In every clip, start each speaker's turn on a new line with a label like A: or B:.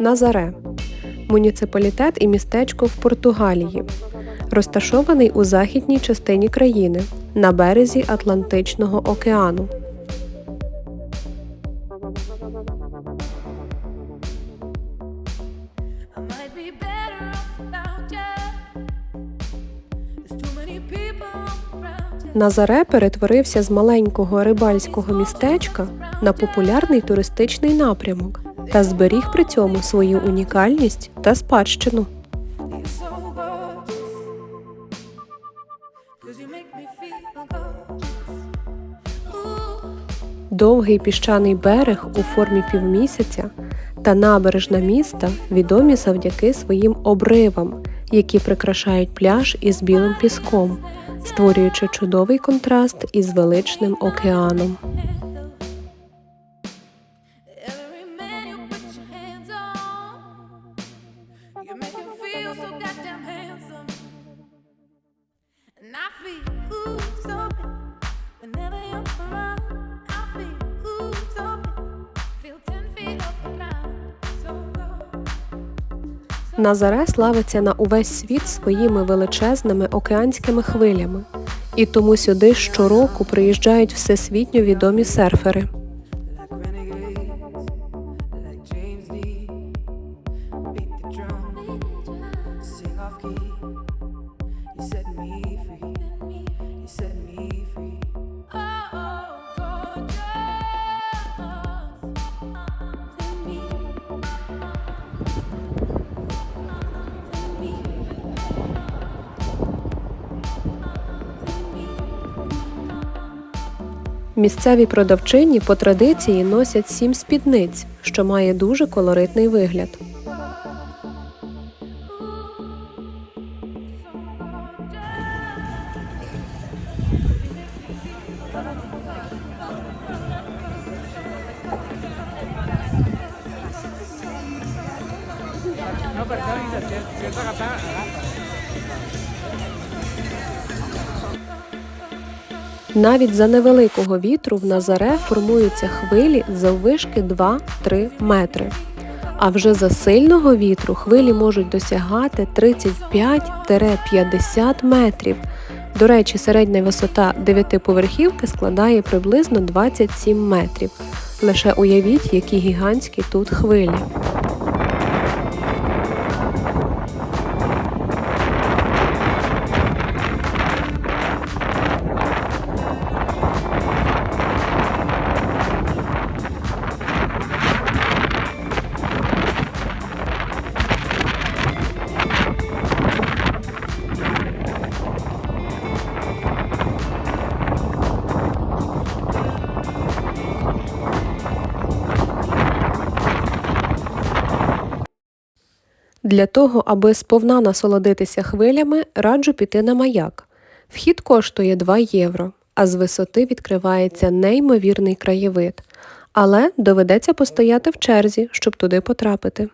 A: Назаре. Муніципалітет і містечко в Португалії, розташований у західній частині країни на березі Атлантичного океану. Назаре перетворився з маленького рибальського містечка на популярний туристичний напрямок та зберіг при цьому свою унікальність та спадщину. Довгий піщаний берег у формі півмісяця та набережна міста відомі завдяки своїм обривам, які прикрашають пляж із білим піском, створюючи чудовий контраст із величним океаном. Назаре славиться на увесь світ своїми величезними океанськими хвилями, і тому сюди щороку приїжджають всесвітньо відомі серфери.
B: like
A: Місцеві продавчині по традиції носять сім спідниць, що має дуже колоритний вигляд. Навіть за невеликого вітру в Назаре формуються хвилі заввишки 2-3 метри. А вже за сильного вітру хвилі можуть досягати 35-50 метрів. До речі, середня висота дев'ятиповерхівки складає приблизно 27 метрів. Лише уявіть, які гігантські тут хвилі. Для того, аби сповна насолодитися хвилями, раджу піти на маяк. Вхід коштує 2 євро, а з висоти відкривається неймовірний краєвид. Але доведеться постояти в черзі, щоб туди потрапити.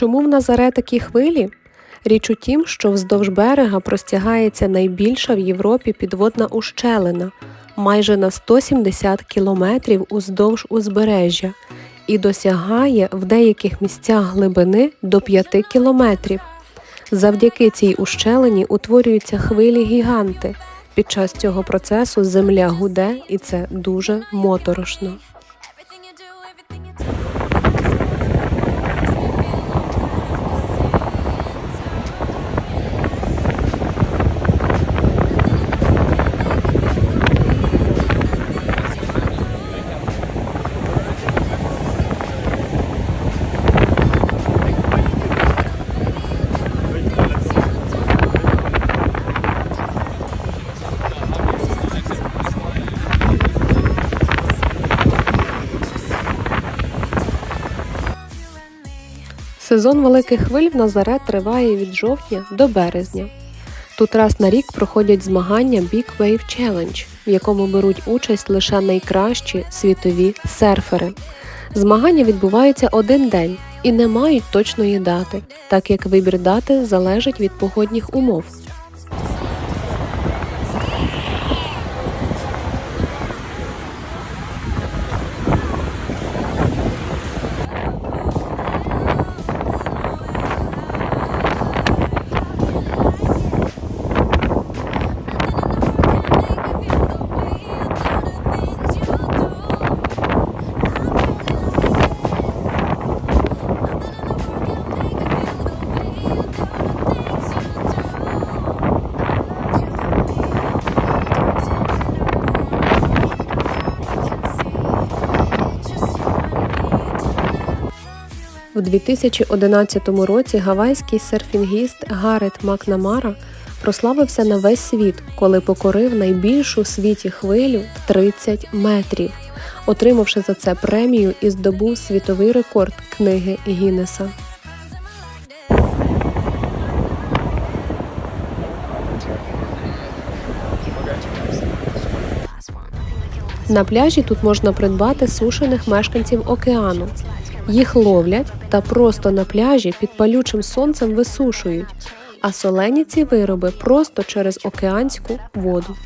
A: Чому в Назаре такі хвилі? Річ у тім, що вздовж берега простягається найбільша в Європі підводна ущелина майже на 170 кілометрів уздовж узбережжя і досягає в деяких місцях глибини до 5 кілометрів. Завдяки цій ущелині утворюються хвилі гіганти. Під час цього процесу земля гуде, і це дуже моторошно. Сезон великих хвиль в Назаре триває від жовтня до березня. Тут раз на рік проходять змагання Big Wave Challenge, в якому беруть участь лише найкращі світові серфери. Змагання відбуваються один день і не мають точної дати, так як вибір дати залежить від погодних умов. В 2011 році гавайський серфінгіст Гарет Макнамара прославився на весь світ, коли покорив найбільшу у світі хвилю в 30 метрів, отримавши за це премію і здобув світовий рекорд книги Гіннеса. На пляжі тут можна придбати сушених мешканців океану. Їх ловлять та просто на пляжі під палючим сонцем висушують, а солені ці вироби просто через океанську воду.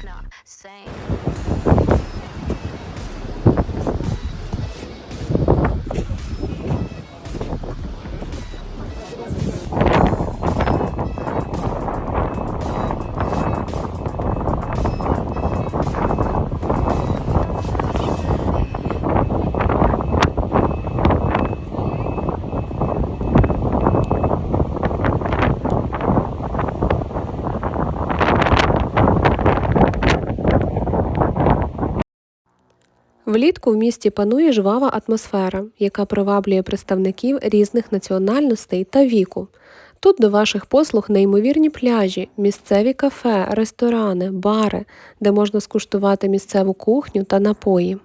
A: Влітку в місті панує жвава атмосфера, яка приваблює представників різних національностей та віку. Тут до ваших послуг неймовірні пляжі, місцеві кафе, ресторани, бари, де можна скуштувати місцеву кухню та напої.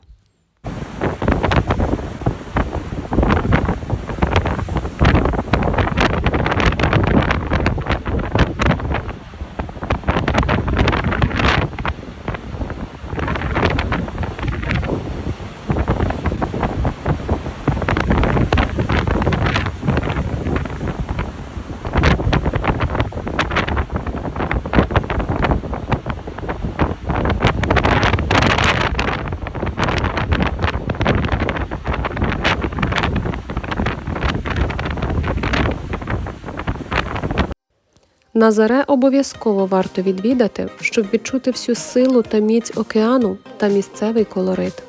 A: Назаре обов'язково варто відвідати, щоб відчути всю силу та міць океану та місцевий колорит.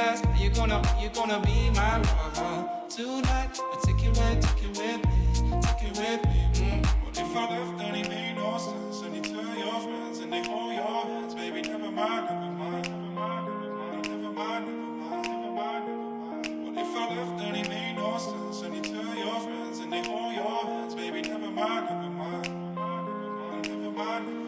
C: hypnotized. Are you gonna, are you gonna be my lover tonight? I take you with, take you with me, take you with me. Mm. What if I left? Then it made no sense. And you tell your friends, and they hold your hands, baby. Never mind, never mind, never mind, never mind, never mind, never mind, never mind, never mind. What if I left? Then it made no sense. And you tell your friends, and they hold your hands, baby. Never mind, never mind, never mind, never mind.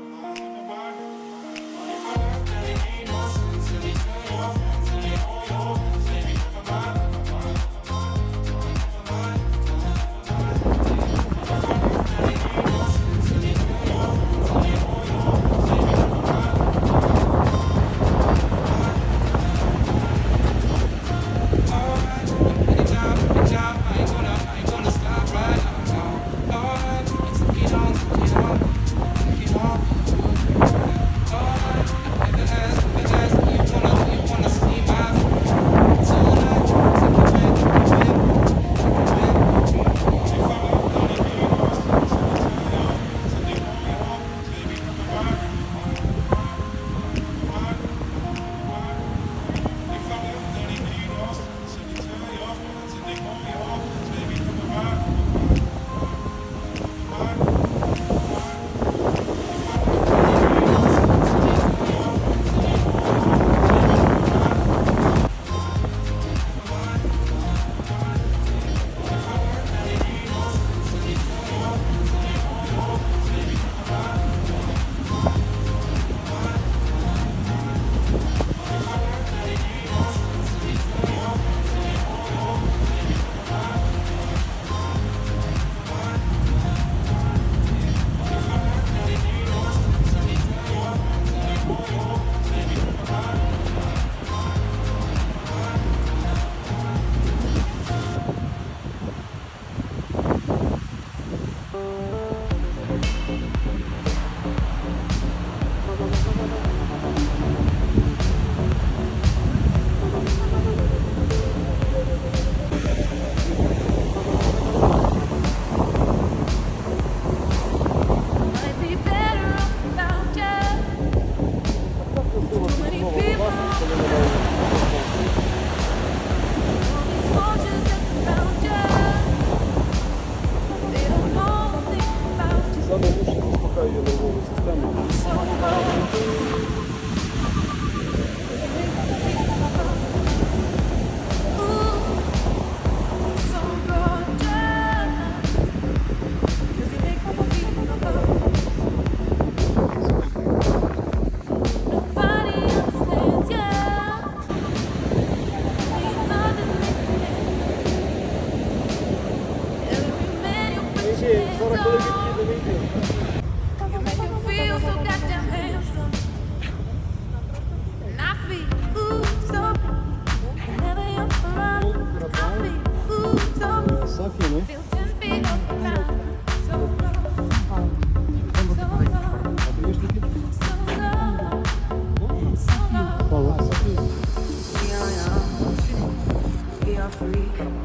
B: free.